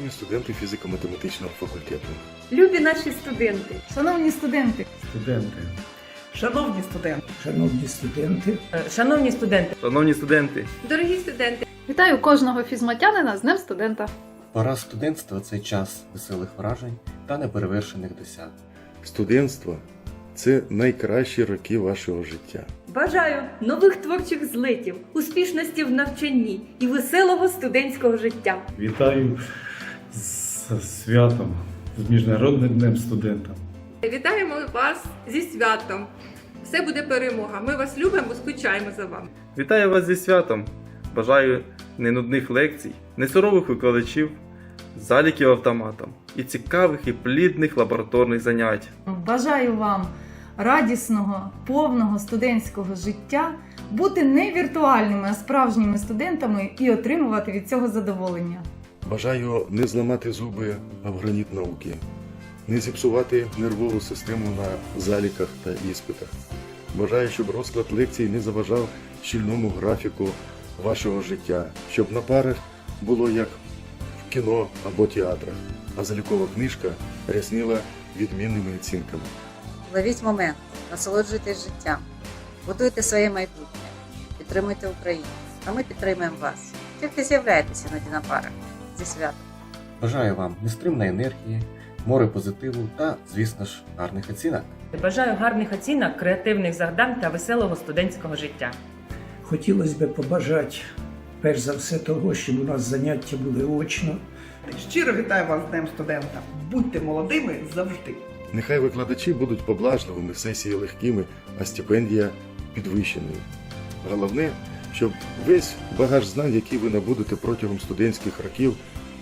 Шановні студенти фізико-математичного факультету, Любі наші студенти, Шановні студенти, Студенти, Шановні студенти, Шановні студенти, е, шановні студенти, шановні студенти, дорогі студенти, вітаю кожного фізматянина з Днем студента. Пора студентства це час веселих вражень та неперевершених досягнень. студентство це найкращі роки вашого життя. бажаю нових творчих злетів, успішності в навчанні і веселого студентського життя. вітаю з святом, з Міжнародним днем студента. Вітаємо вас зі святом. Все буде перемога. Ми вас любимо, скучаємо за вами. Вітаю вас зі святом! Бажаю ненудних лекцій, несурових викладачів, заліків автоматом і цікавих і плідних лабораторних занять. Бажаю вам радісного, повного студентського життя, бути не віртуальними, а справжніми студентами і отримувати від цього задоволення. Бажаю не зламати зуби об граніт науки, не зіпсувати нервову систему на заліках та іспитах. Бажаю, щоб розклад лекцій не заважав щільному графіку вашого життя, щоб на парах було як в кіно або театрах, а залікова книжка рясніла відмінними оцінками. Ловіть момент, насолоджуйтесь життям, будуйте своє майбутнє, підтримуйте Україну, а ми підтримуємо вас. Тільки з'являйтеся на дінапарах зі святом. Бажаю вам нестримної енергії, море позитиву та, звісно ж, гарних оцінок. бажаю гарних оцінок, креативних завдань та веселого студентського життя. хотілося б побажати перш за все того, щоб у нас заняття були очно, Щиро вітаю вас з Днем студента. Будьте молодими завжди. Нехай викладачі будуть поблажливими, сесії легкими, а стипендія підвищеною. Головне, щоб весь багаж знань, який ви набудете протягом студентських років,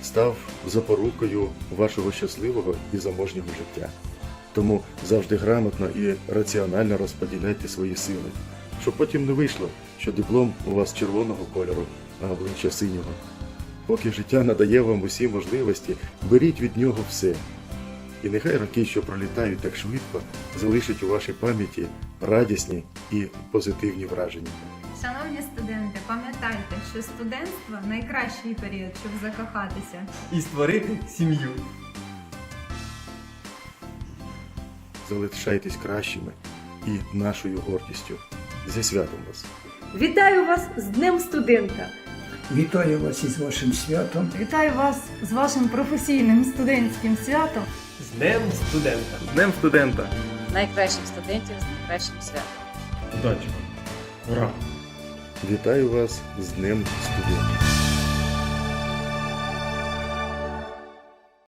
став запорукою вашого щасливого і заможнього життя. Тому завжди грамотно і раціонально розподіляйте свої сили, щоб потім не вийшло, що диплом у вас червоного кольору, а обличчя синього. Поки життя надає вам усі можливості, беріть від нього все. І нехай роки, що пролітають так швидко, залишать у вашій пам'яті радісні і позитивні враження. Шановні студенти, пам'ятайте, що студентство найкращий період, щоб закохатися. І створити сім'ю. Залишайтесь кращими і нашою гордістю. Зі святом вас! Вітаю вас з Днем студента! Вітаю вас із вашим святом. Вітаю вас з вашим професійним студентським святом. З Днем студента! З Днем студента! Найкращих студентів з найкращим святом. Удачі! Ура! Вітаю вас з Днем студента!